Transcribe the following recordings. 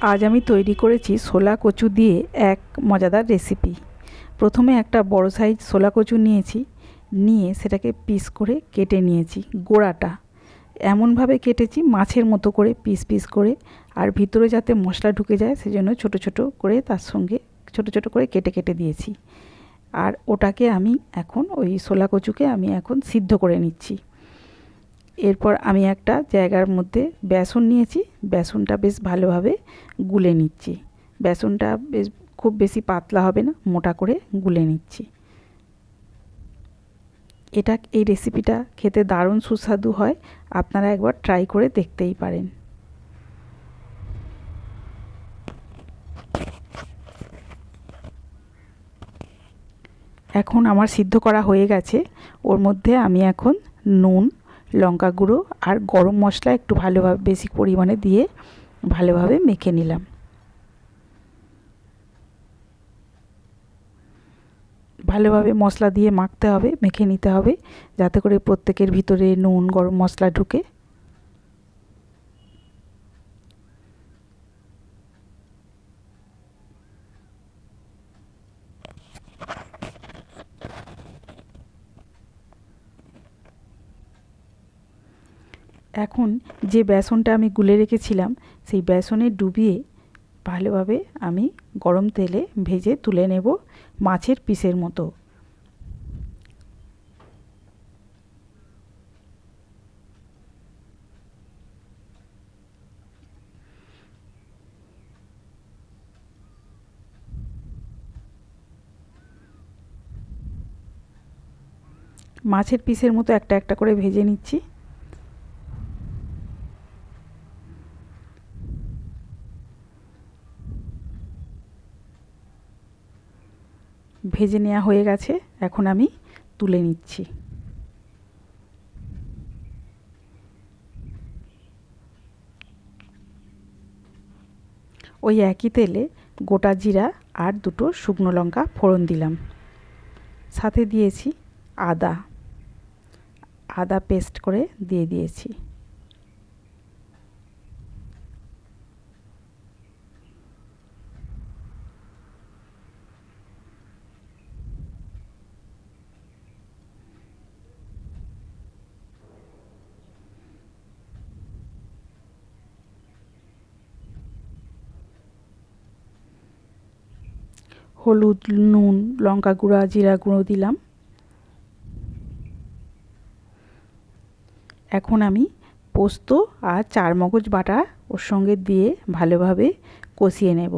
আজ আমি তৈরি করেছি ছোলা কচু দিয়ে এক মজাদার রেসিপি প্রথমে একটা বড় সাইজ ছোলা কচু নিয়েছি, নিয়ে সেটাকে পিস করে কেটে নিয়েছি গোড়াটা। এমনভাবে কেটেছি মাছের মতো করে পিস পিস করে, আর ভিতরে যাতে মশলা ঢুকে যায় সেজন্য ছোট ছোট করে তার সঙ্গে ছোট ছোট করে কেটে কেটে দিয়েছি। আর ওটাকে আমি এখন ওই ছোলা কচুকে আমি এখন সিদ্ধ করে নিচ্ছি। এরপর আমি একটা জায়গার মধ্যে বেসন নিয়েছি। বেসনটা বেশ ভালোভাবে গুলে নিচ্ছি। বেসনটা বেশ খুব বেশি পাতলা হবে না, মোটা করে গুলে নিচ্ছি। এটা এই রেসিপিটা খেতে দারুণ সুস্বাদু হয়। আপনারা একবার ট্রাই করে দেখতেই পারেন। এখন আমার সিদ্ধ করা হয়ে গেছে। ওর মধ্যে আমি এখন নুন লঙ্কা গুঁড়ো আর গরম মশলা একটু ভালোভাবে, বেশি পরিমাণে দিয়ে ভালোভাবে মেখে নিলাম। ভালোভাবে মশলা দিয়ে মাখতে হবে, মেখে নিতে হবে, যাতে করে প্রত্যেকের ভিতরে নুন, গরম মশলা ঢুকে। এখন যে বেসনটা আমি গুলে রেখেছিলাম, সেই বেসনে ডুবিয়ে ভালোভাবে আমি গরম তেলে ভেজে তুলে নেব মাছের পিসের মতো। মাছের পিসের মতো একটা একটা করে ভেজে নিচ্ছি। ভেজে নেওয়া হয়ে গেছে, এখন আমি তুলে নিচ্ছি। ওই একই তেলে গোটা জিরা আর দুটো শুকনো লঙ্কা ফোড়ন দিলাম। সাথে দিয়েছি আদা। আদা পেস্ট করে দিয়ে দিয়েছি। হলুদ, নুন, লঙ্কা গুঁড়া, জিরা গুঁড়ো দিলাম। এখন আমি পোস্ত আর চার মগজ বাটা ওর সঙ্গে দিয়ে ভালোভাবে কষিয়ে নেব।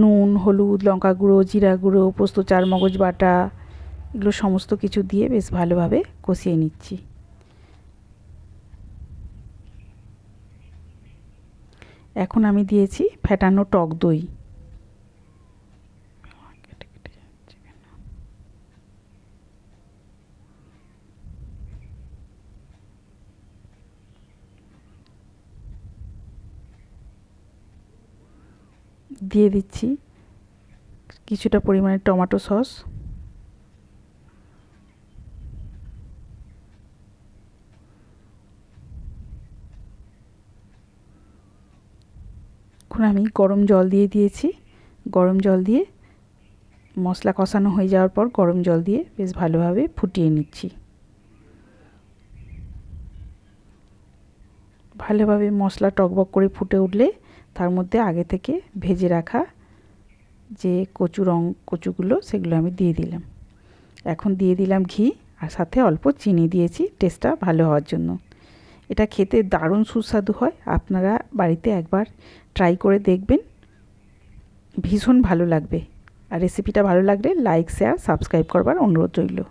নুন, হলুদ, লঙ্কা গুঁড়ো, জিরা গুঁড়ো, পোস্ত চার মগজ বাটা, এগুলো সমস্ত কিছু দিয়ে বেশ ভালোভাবে কষিয়ে নিচ্ছি। এখন আমি দিয়েছি ফ্যাটানো টক দই। দিয়ে দিচ্ছি কিছুটা পরিমাণে টমেটো সস। এখন আমি গরম জল দিয়ে দিয়েছি। গরম জল দিয়ে মশলা কষানো হয়ে যাওয়ার পর গরম জল দিয়ে বেশ ভালোভাবে ফুটিয়ে নিচ্ছি। ভালোভাবে মশলা টকবক করে ফুটে উঠলে তার মধ্যে আগে থেকে ভেজে রাখা যে কচু রং, কচুগুলো, সেগুলো আমি দিয়ে দিলাম। এখন দিয়ে দিলাম ঘি আর সাথে অল্প চিনি দিয়েছি টেস্টটা ভালো হওয়ার জন্য। এটা খেতে দারুণ সুস্বাদু হয়। আপনারা বাড়িতে একবার ট্রাই করে দেখবেন। ভীষণ ভালো লাগবে। আর রেসিপিটা ভালো লাগলে লাইক শেয়ার সাবস্ক্রাইব করবার অনুরোধ রইল।